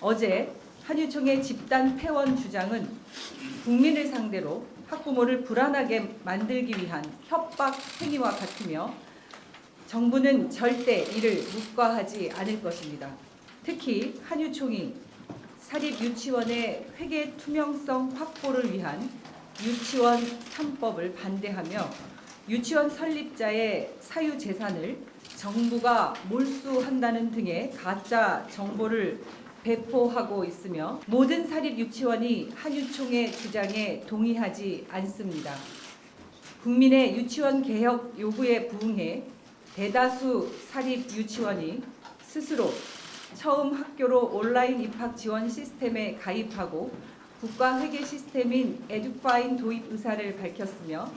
어제 한유총의 집단 폐원 주장은 국민을 상대로 학부모를 불안하게 만들기 위한 협박 행위와 같으며 정부는 절대 이를 묵과하지 않을 것입니다. 특히 한유총이 사립 유치원의 회계 투명성 확보를 위한 유치원 3법을 반대하며 유치원 설립자의 사유 재산을 정부가 몰수한다는 등의 가짜 정보를 배포하고 있으며 모든 사립 유치원이 한유총의 주장에 동의하지 않습니다. 국민의 유치원 개혁 요구에 부응해 대다수 사립 유치원이 스스로 처음 학교로 온라인 입학 지원 시스템에 가입하고 국가 회계 시스템인 에듀파인 도입 의사를 밝혔으며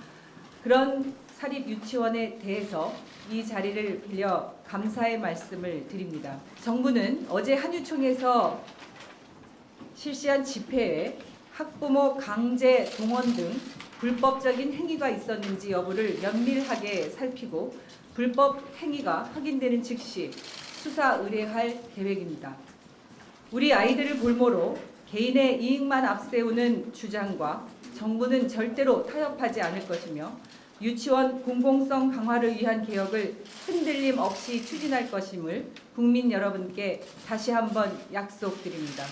그런 사립 유치원에 대해서 이 자리를 빌려 감사의 말씀을 드립니다. 정부는 어제 한유총에서 실시한 집회에 학부모 강제 동원 등 불법적인 행위가 있었는지 여부를 면밀하게 살피고 불법 행위가 확인되는 즉시 수사 의뢰할 계획입니다. 우리 아이들을 볼모로 개인의 이익만 앞세우는 주장과 정부는 절대로 타협하지 않을 것이며 유치원 공공성 강화를 위한 개혁을 흔들림 없이 추진할 것임을 국민 여러분께 다시 한번 약속드립니다.